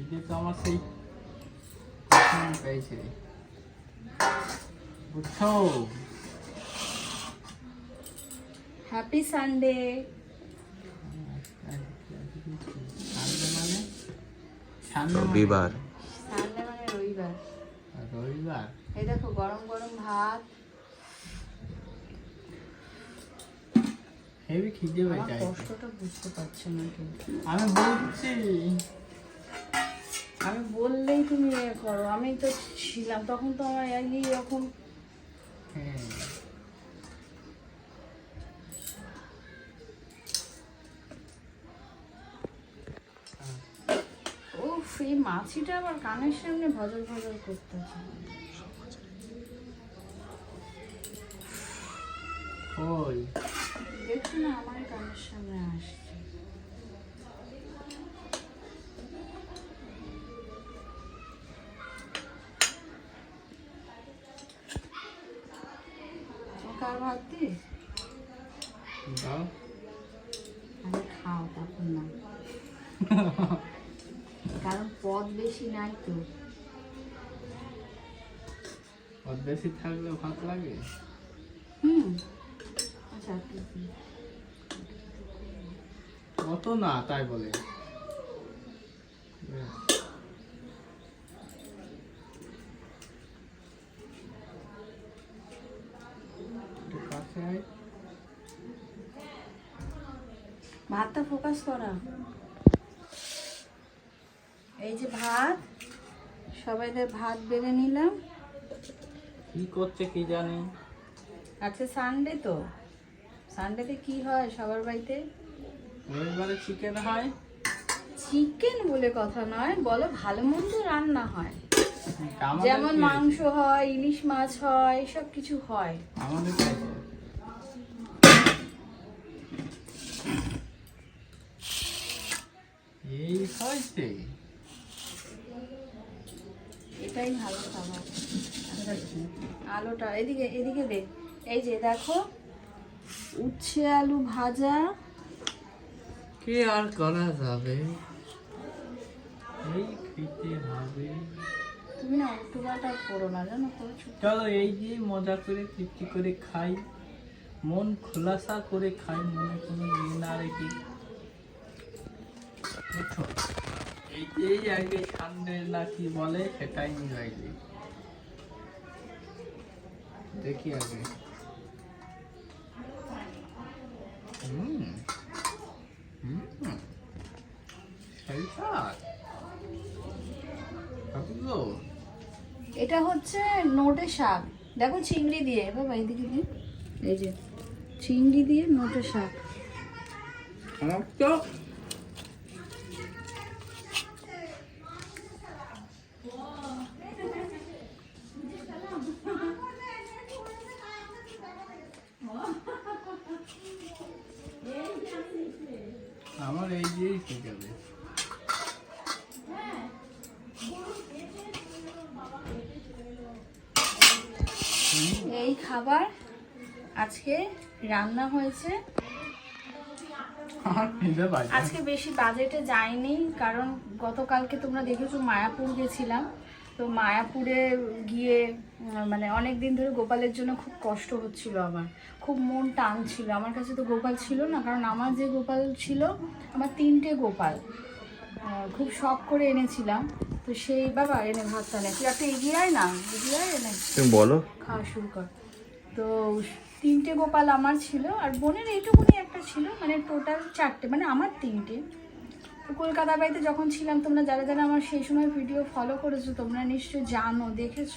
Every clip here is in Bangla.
খিদে তো আমার সেই পেয়েছে বুঝছ? হ্যাপি সানডে সানডে মানে? মানে? রবিবার। সানডে মানে রবিবার। রবিবার? এই দেখো গরম গরম ভাত। হেভি খিদে আমার পেয়েছে কষ্টটা বুঝতে পারছ না কিন্তু। আমি বলছি আমি বললেই তুমি এ করো আমি তো ছিলাম তখন তো আমার এই রকম। এই মাছিটা আবার কানের সামনে ভজর ভজর করতেছে। ওই দেখছ না আমার কানের সামনে আসছে। কার ভাত দিস দাও। আমি খাও তখন না। কারণ পদ বেশি নাই তো। ওর বেশি থাকলে ভাত লাগে? হুম। আচ্ছা অত না তাই বলে একটু কাছে আয়। ভাতটা ফোকাস করা। এই যে ভাত সবাইদের ভাত বেড়ে নিলাম। কি করছে কি জানি? আজকে সানডে তো। সানডেতে কি হয় সবার বাড়িতে? রবিবারে চিকেন হয়। চিকেন বলে কথা নয় বলো ভালো মন্দ রান্না হয়। যেমন মাংস হয় ইলিশ মাছ হয় সব কিছু হয়। আমাদের কি আছে? এই হয়েছে এটাই ভালো খাবার। আলুটা এদিকে এদিকে দে এই যে দেখো উচ্ছে আলু ভাজা। কি আর করা যাবে? এই খেতে হবে। তুমি না উল্টোপাল্টা করো না জানো চলো এই যে মজা করে তৃপ্তি করে খাই। মন খোলাসা করে খাই মনে কোনো ইয়ে না রেখে। বুঝছ এই আগে না কি বলে সেটাই মিলাইলে দেখি আগে। হুম হুম এটা হচ্ছে নোটে শাক। দেখো চিংড়ি দিয়ে বাবা এইদিকে দিয়ে এই যে চিংড়ি দিয়ে নোটে শাক। আমার তো আমার এই খাবার আজকে রান্না হয়েছে। আজকে বেশি বাজেটে যায়নি কারণ গতকালকে তোমরা দেখেছ মায়াপুর গেছিলাম। তো মায়াপুরে গিয়ে মানে অনেক দিন ধরে গোপালের জন্য খুব কষ্ট হচ্ছিল আমার। খুব মন টান ছিল আমার কাছে তো গোপাল ছিল না কারণ আমার যে গোপাল ছিল আমার তিনটে গোপাল। খুব শখ করে এনেছিলাম। তো সেই বাবা এনে ভাতটা নে তুই একটা এগিয়ে আয় না এগিয়ে আয় এনে। তুমি বলো। খাওয়া শুরু কর। তো তিনটে গোপাল আমার ছিল আর বোনের এইটুকুনি একটা ছিল মানে টোটাল চারটে মানে আমার তিনটে। কলকাতা বাড়িতে যখন ছিলাম, তোমরা যারা যারা আমার সেই সময় ভিডিও ফলো করেছ, তোমরা নিশ্চয়ই জানো, দেখেছ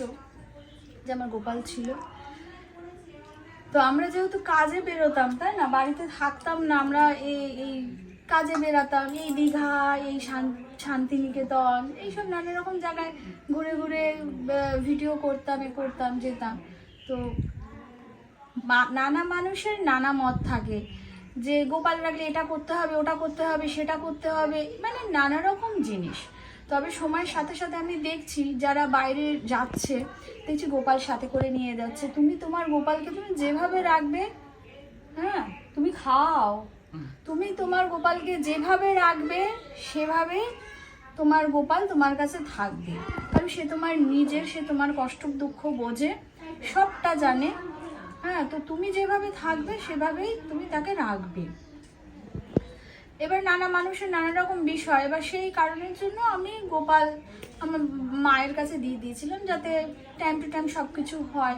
যে আমার গোপাল ছিল। তো আমরা যেহেতু কাজে বেরোতাম, তাই না? বাড়িতে থাকতাম না, আমরা এই এই কাজে বেরাতাম, এই দীঘা, এই শান্তিনিকেতন, এইসব নানা রকম জায়গায় ঘুরে ঘুরে ভিডিও করতাম, এ করতাম, যেতাম। তো নানা মানুষের নানা মত থাকে। যে গোপাল রাখলে এটা করতে হবে, ওটা করতে হবে, সেটা করতে হবে মানে নানা রকম জিনিস। তবে সময়ের সাথে সাথে আমি দেখছি যারা বাইরে যাচ্ছে, দেখছি গোপাল সাথে করে নিয়ে যাচ্ছে, তুমি তোমার গোপালকে তুমি যেভাবে রাখবে হ্যাঁ তুমি খাও। তুমি তোমার গোপালকে যেভাবে রাখবে, সেভাবে তোমার গোপাল তোমার কাছে থাকবে। কারণ সে তোমার নিজের, সে তোমার কষ্ট দুঃখ বোঝে, সবটা জানে। হ্যাঁ তো তুমি যেভাবে থাকবে, সেভাবেই তুমি তাকে রাখবে। এবার নানা মানুষের নানা রকম বিষয়, এবার সেই কারণের জন্য আমি গোপাল আমার মায়ের কাছে দিয়ে দিয়েছিলাম যাতে টাইম টু টাইম সব কিছু হয়।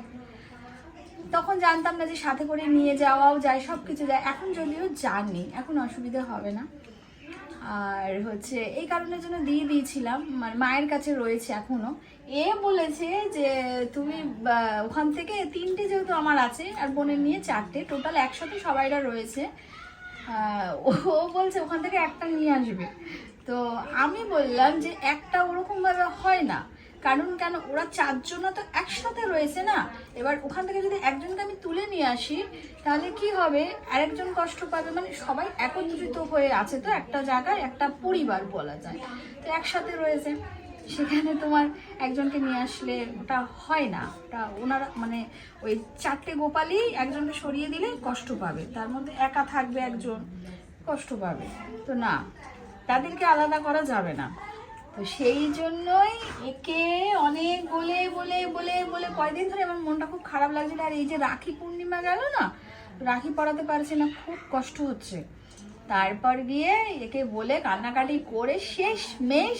তখন জানতাম না যে সাথে করে নিয়ে যাওয়াও যায় সব কিছু যায়। এখন যদিও জানি, এখন অসুবিধা হবে না। আর হচ্ছে এই কারণের জন্য দিয়ে দিয়েছিলাম মানে মায়ের কাছে রয়েছে এখনও। এ বলেছে যে তুমি ওখান থেকে তিনটে যেহেতু আমার আছে, আর বোনের নিয়ে চারটে, টোটাল একসাথে সবাইরা রয়েছে। ও বলছে ওখান থেকে একটা নিয়ে আসবে। তো আমি বললাম যে একটা ওরকমভাবে হয় না। কারণ কেন? ওরা চারজনা তো একসাথে রয়েছে না? এবার ওখান থেকে যদি একজনকে আমি তুলে নিয়ে আসি, তাহলে কি হবে? আরেকজন কষ্ট পাবে। মানে সবাই একত্রিত হয়ে আছে তো একটা জায়গায়, একটা পরিবার বলা যায়। তো একসাথে রয়েছে। সেখানে তোমার একজনকে নিয়ে আসলে ওটা হয় না। ওটা ওনারা মানে ওই চারটে গোপালই একজনকে সরিয়ে দিলে কষ্ট পাবে। তার মধ্যে একা থাকবে একজন, কষ্ট পাবে। তো না, তাদেরকে আলাদা করা যাবে না। তো সেই জন্যই একে অনেক বলে বলে বলে বলে কয়দিন ধরে আমার মনটা খুব খারাপ লাগছিল। আর এই যে রাখি পূর্ণিমা গেল না রাখি পড়াতে পারছি না খুব কষ্ট হচ্ছে। তারপর গিয়ে একে বলে কান্নাকাটি করে শেষ মেশ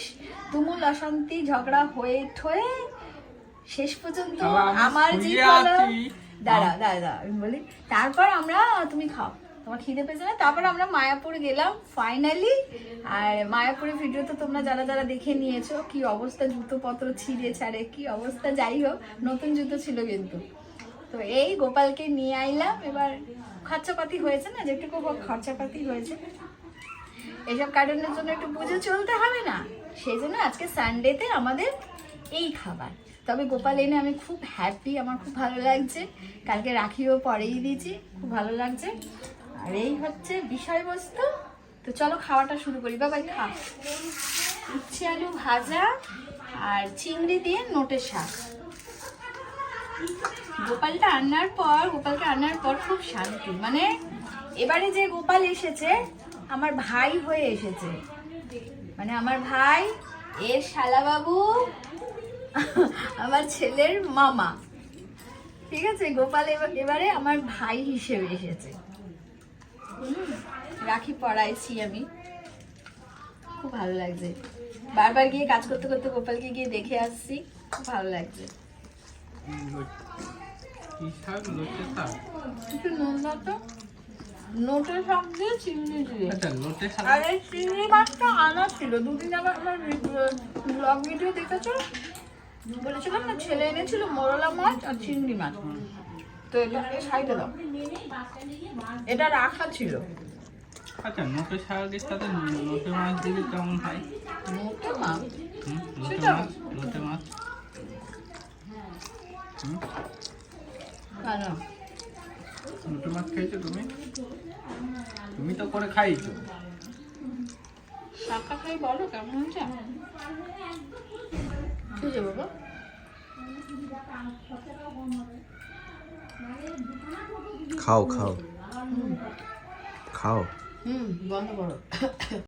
তুমুল অশান্তি ঝগড়া হয়ে ঠয়ে শেষ পর্যন্ত আমার যে শুয়ে দাঁড়া দাঁড়া দাঁড়া আমি বলি তারপর আমরা তুমি খাও। তোমার খিদে পেয়েছে না? তারপর আমরা মায়াপুর গেলাম ফাইনালি আর মায়াপুরের ভিডিও তো তোমরা যারা যারা দেখে নিয়েছো, কি অবস্থা জুতো পত্র ছিঁড়ে ছাড়ে, কি অবস্থা, যাই হোক, নতুন জুতো ছিল কিন্তু। তো এই গোপালকে নিয়ে আইলাম, এবার খরচাপাতি হয়েছে না? যেটুকু হোক খরচাপাতি হয়েছে। এসব কারণের জন্য একটু বুঝে চলতে হবে না? সেই জন্য আজকে সানডেতে আমাদের এই খাবার। তবে গোপাল এনে আমি খুব হ্যাপি আমার খুব ভালো লাগছে। কালকে রাখিও পরেই দিয়েছি, খুব ভালো লাগছে। আর এই হচ্ছে বিষয়বস্তু। তো চলো খাওয়াটা শুরু করি। বাবাই, খা। উচ্ছে, আলু ভাজা আর চিংড়ি দিয়ে নোটের শাক। গোপালটা আনার পর, গোপালকে আনার পর খুব শান্তি। মানে এবারে যে গোপাল এসেছে, আমার ভাই হয়ে এসেছে। মানে আমার ভাই, এর শালাবাবু, আমার ছেলের মামা। ঠিক আছে? গোপাল এবার- আমার ভাই হিসেবে এসেছে। রাখি পড়াইছি আমি। খুব ভালো লাগছে। বারবার গিয়ে কাজ করতে করতে গোপালকে গিয়ে দেখে আসছি খুব ভালো লাগছে। নোটের শাক দিয়ে চিংড়ি দিয়ে। আচ্ছা আর এই চিংড়ি মাছটা আনা ছিল। দুদিন আবার আমার ব্লগ ভিডিও দেখেছ? বলেছিলাম না ছেলে এনেছিল মোরলা মাছ আর চিংড়ি মাছ। তো এটা সাইডে দাও। এটা রাখা ছিল। আচ্ছা লোটে শাকের সাথে লোটে মাছ দিলে কেমন হয়? মোটা মাছ? সেটা? মাছ লোটে মাছ। লোটে মাছ খেয়েছো তুমি? তুমি তো করে খাইছো। শাকটা খাই বলো কেমন হয়েছে? ঠিক আছে বাবা খাও খাও। খাও। হুম বন্ধ করো।